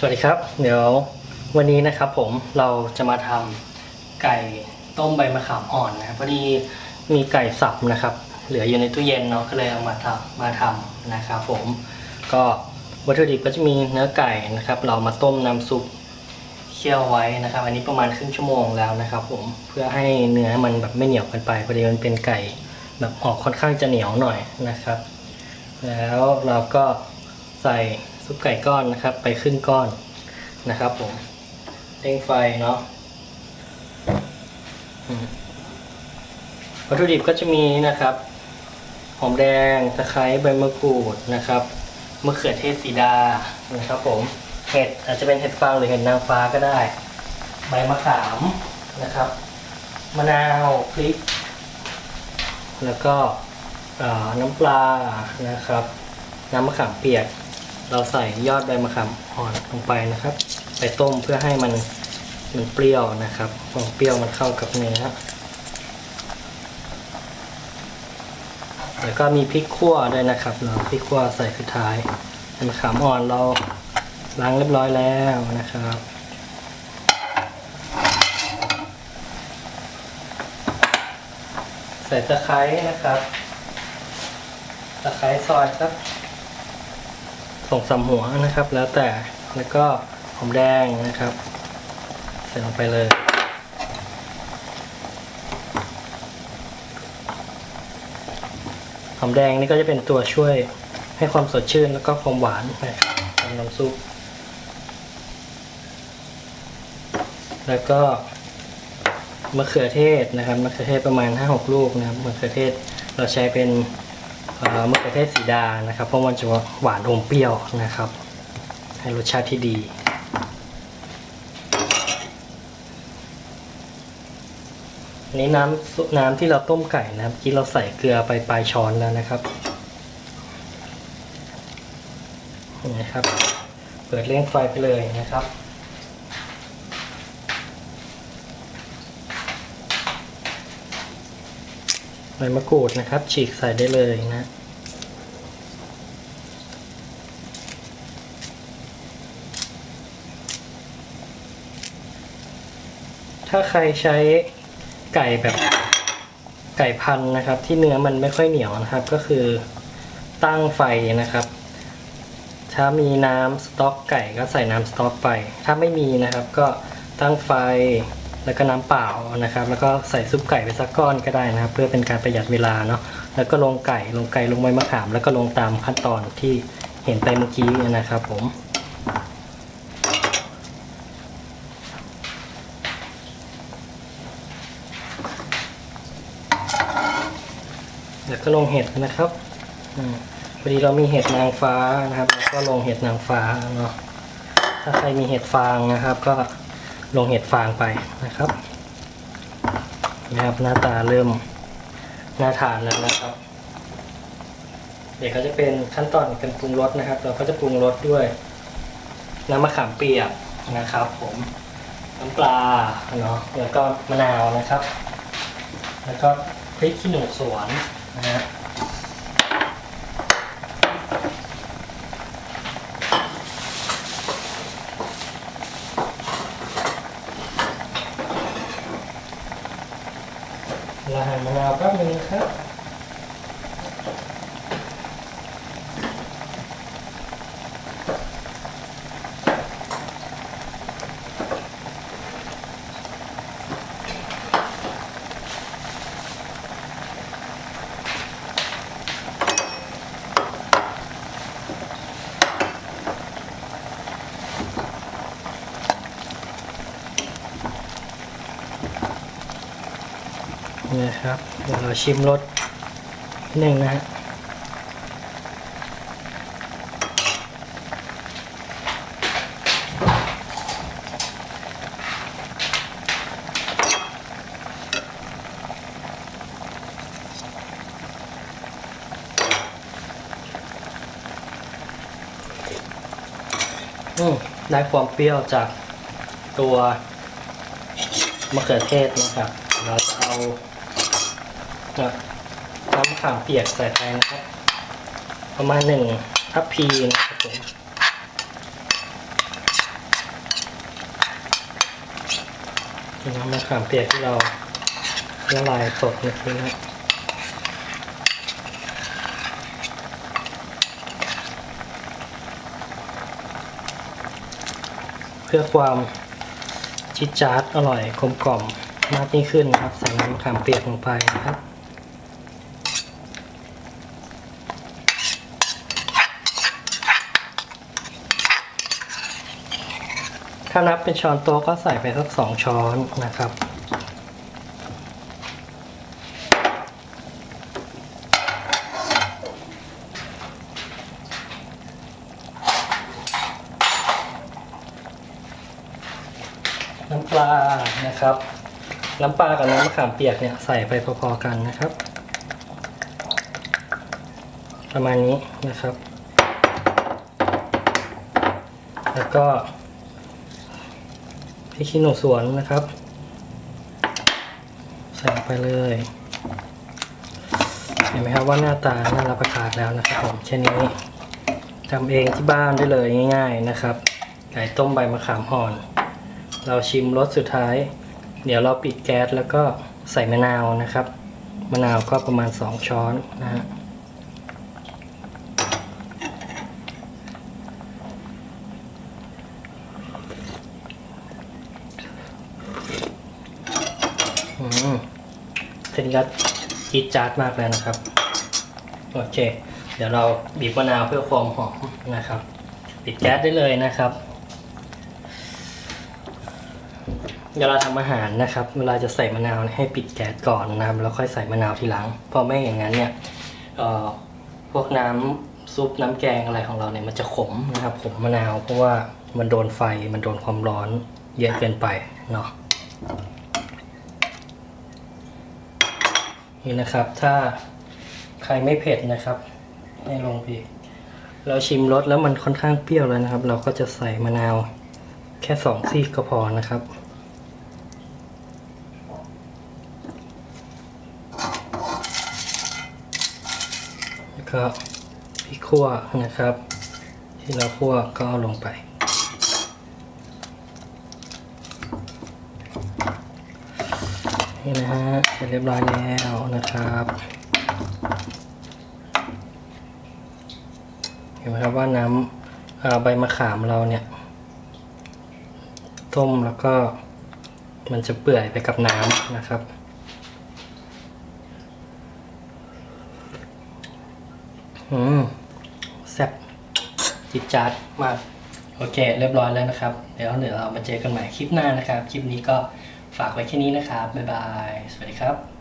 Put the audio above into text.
สวัสดีครับ เดี๋ยววันนี้นะครับผมเราจะมาทำไก่ต้มใบมะขามอ่อนนะพอดีมีไก่สับนะครับ เหลืออยู่ในตู้เย็นเนาะก็เลยเอามาทำมาทำนะครับผมก็วัตถุดิบก็จะมีเนื้อไก่นะครับ เรามาต้มน้ำซุปเคี่ยวไว้นะครับ อันนี้ประมาณครึ่งชั่วโมงแล้วนะครับ ผมเพื่อให้เนื้อมันแบบไม่เหนียวเกันไปพอดีมันเป็นไก่แบบออกค่อนข้างจะเหนียวหน่อยนะครับ แล้วเราก็ใส่ ซุปไก่ก้อนนะครับ ไปครึ่งก้อนนะครับผมเร่งไฟเนาะวัตถุดิบก็จะมีนะครับ หอมแดงตะไคร้ใบมะกรูดนะครับมะเขือเทศสีดานะครับผมเห็ดอาจจะเป็นเห็ดฟางหรือเห็ดนางฟ้าก็ได้ ใบมะขามนะครับมะนาวพริก แล้วก็น้ำปลานะครับ น้ำมะขามเปียก เราใส่ยอดใบมะขามอ่อนลงไปนะครับ ไปต้มเพื่อให้มันมันเปรี้ยวนะครับความเปรี้ยวมันเข้ากับเนื้อแล้วก็มีพริกขั่วด้วยนะครับ เราพริกขั่วใส่สุดท้ายใบมะขามอ่อนเราล้างเรียบร้อยแล้วนะครับใส่ตะไคร้นะครับ ตะไคร้ซอยครับ สองสามหัวนะครับ แล้วแต่แล้วก็หอมแดงนะครับ ใส่ลงไปเลยหอมแดงนี่ก็จะเป็นตัวช่วยให้ความสดชื่นแล้วก็ความหวานนะครับในน้ำซุป แล้วก็มะเขือเทศนะครับมะเขือเทศประมาณ5-6ลูกนะครับมะเขือเทศเราใช้เป็น มะเขือเทศสีดานะครับ เพราะมันจะหวานอมเปรี้ยวนะครับ ให้รสชาติที่ดีนนี้น้ำน้ำที่เราต้มไก่นะครับเมื่อกี้เราใส่เกลือไปปลายช้อนแล้วนะครับนี่นะครับ เปิดเร่งไฟไปเลยนะครับใบมะกรูดนะครับ ฉีกใส่ได้เลยนะ ถ้าใครใช้ไก่แบบไก่พันนะครับ ที่เนื้อมันไม่ค่อยเหนียวนะครับ ก็คือตั้งไฟนะครับ ถ้ามีน้ำสต๊อกไก่ก็ใส่น้ำสต๊อกไป ถ้าไม่มีนะครับก็ตั้งไฟแล้วก็น้ำเปล่านะครับ แล้วก็ใส่ซุปไก่ไปสักก้อนก็ได้นะครับ เพื่อเป็นการประหยัดเวลาเนาะแล้วก็ลงไก่ลงไก่ลงใบมะขาม แล้วก็ลงตามขั้นตอนที่เห็นไปเมื่อกี้นะครับผม แล้วก็ลงเห็ดนะครับอพอดีเรามีเห็ดนางฟ้านะครับแล้วก็ลงเห็ดนางฟ้าเนาะถ้าใครมีเห็ดฟางนะครับ ก็ลงเห็ดฟางไปนะครับนะครับหน้าตาเริ่มน่าทานแล้วนะครับ เดี๋ยวก็จะเป็นขั้นตอนการปรุงรสนะครับ เราก็จะปรุงรสด้วย น้ำมะขามเปียกนะครับ ผมน้ำปลาเนาะแล้วก็มะนาวนะครับ แล้วก็พริกขี้หนูสวน นะฮะเราหั่นมะนาวแป๊บนึงนะครับ นี่นะครับเดี๋ยวเราชิมรสนิดหนึ่งนะฮะอืมได้ความเปรี้ยวจากตัวมะเขือเทศนะครับ เราจะเอา จะน้ำขามเปียกใส่ไปนะครับ ประมาณหนึ่งทัพพีนะครับผมน้ำมะขามเปียกที่เราละลายสดนะครับเพื่อความชิดจาร์ดอร่อยกลมกล่อมมากยิ่งขึ้นนะครับใส่น้ำมะขามเปียกลงไปนะครับ ถ้านับเป็นช้อนโต๊ะก็ใส่ไปสักสองช้อนนะครับน้ำปลานะครับ น้ำปลากับน้ำมะขามเปียกเนี่ยใส่ไปพอๆกันนะครับ ประมาณนี้นะครับ แล้วก็ ริกขี้หนูสวนนะครับ ใส่ลงไปเลย เห็นไหมครับว่าหน้าตาน่ารับประทานแล้วนะครับผมแค่นนี้ทำเองที่บ้านได้เลยง่าย ๆนะครับ ไก่ต้มใบมะขามอ่อน เราชิมรสสุดท้าย เดี๋ยวเราปิดแก๊สแล้วก็ใส่มะนาวนะครับ มะนาวก็ประมาณ 2 ช้อนนะฮะ อืม เส้นยัดจี๊ดจ๊าดมากเลยนะครับ โอเค เดี๋ยวเราบีบมะนาวเพื่อความหอมนะครับ ปิดแก๊สได้เลยนะครับเวลาทำอาหารนะครับ เวลาจะใส่มะนาวให้ปิดแก๊สก่อนนะครับแล้วค่อยใส่มะนาวทีหลัง เพราะไม่อย่างนั้นเนี่ยเอ่อพวกน้ำซุปน้ำแกงอะไรของเราเนี่ยมันจะขมนะครับขมมะนาว เพราะว่ามันโดนไฟมันโดนความร้อนเยอะเกินไปเนาะ นี่นะครับ ถ้าใครไม่เผ็ดนะครับให้ลงพีกเราชิมรสแล้วมันค่อนข้างเปรี้ยวเลยนะครับ เราก็จะใส่มะนาว แค่สองซีกก็พอนะครับแล้วก็พริกขั่วนะครับ ที่เราคั่วก็เอาลงไป นี่นะฮะเสร็จเรียบร้อยแล้วนะครับเห็นไหมครับว่าน้ำอ่าใบมะขามเราเนี่ยต้มแล้วก็มันจะเปื่อยไปกับน้ำนะครับอืมแซ่บจิตจัดมาก โอเค เรียบร้อยแล้วนะครับ เดี๋ยวเดี๋ยวเรามาเจอกันใหม่คลิปหน้านะครับ คลิปนี้ก็ ฝากไว้แค่นี้นะครับ บ๊ายบาย สวัสดีครับ